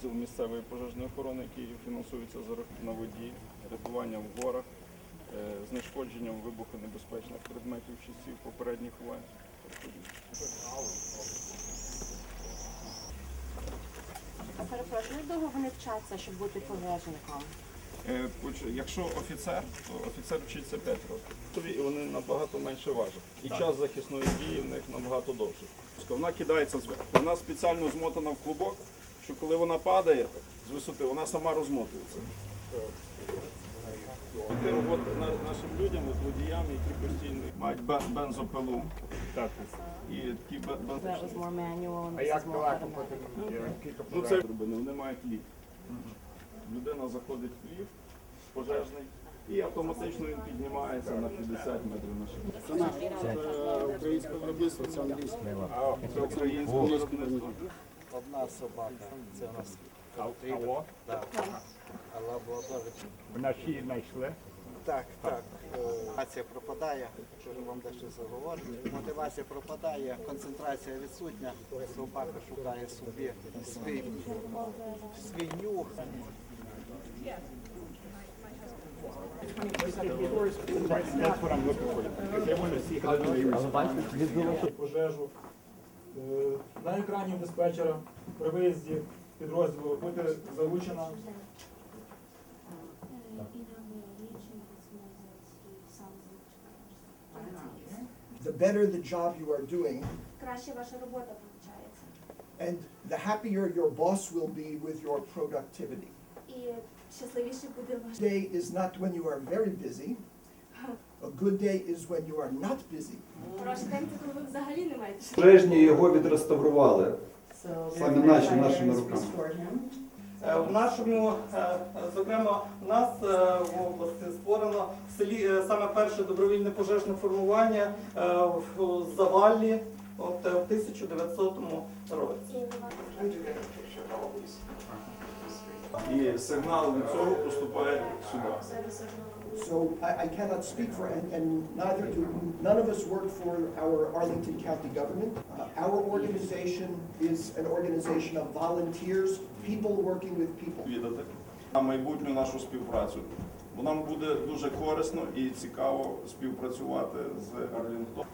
підрозділ місцевої пожежної охорони, який фінансується за рахунок воді, рятування в горах, е, знешкодженням вибухонебезпечних предметів часів попередніх воєн. Перепрошую, як довго вони вчаться, щоб бути пожежником? Е, Якщо офіцер, то офіцер вчиться 5 років. І вони набагато менше важать. І час захисної дії в них набагато довший. Вона кидається зверху. Вона спеціально змотана в клубок, що коли вона падає з висоти, вона сама розмотується. Тим от нашим людям, от водіям, які постійно мають бен- бензопилу. І такі бензопилу. А як далеко automatic. Ну це вони мають ліфт. Людина заходить в ліфт пожежний і автоматично він піднімається на 50 метрів на швидкість. Українське виробництво це англійське. Це українське виробництво. Одна собака, це у нас Алло, так, а лабрадор. вночі знайшли. Так, так. е, Мотивація пропадає, якщо вам дещо заговорити. Мотивація пропадає, концентрація відсутня, собака шукає собі свій, свій нюх. Пожежу. Е, На екрані диспетчера при виїзді підрозділу буде залучена the better the job you are doing, краще ваша робота виходить. and the happier your boss will be with your productivity. І щасливіше буде ваш. Day is not when you are very busy. A good day is when you are not busy. Хороший день це коли ви взагалі не маєте. Пожежні його відреставрували. So наші, нашими руками. restored him. Е, В нашому, е, зокрема, в нас е, в області створено в селі е, саме перше добровільне пожежне формування е, в Заваллі от, е, в 1900 році. І сигнал від цього поступає сюди. So I, I cannot speak for, and, and neither do, none of us work for our Arlington County government. Uh, Our organization is an organization of volunteers, people working with people. Відати на майбутню нашу співпрацю. Бо нам буде дуже корисно і цікаво співпрацювати з Арлінгтоном.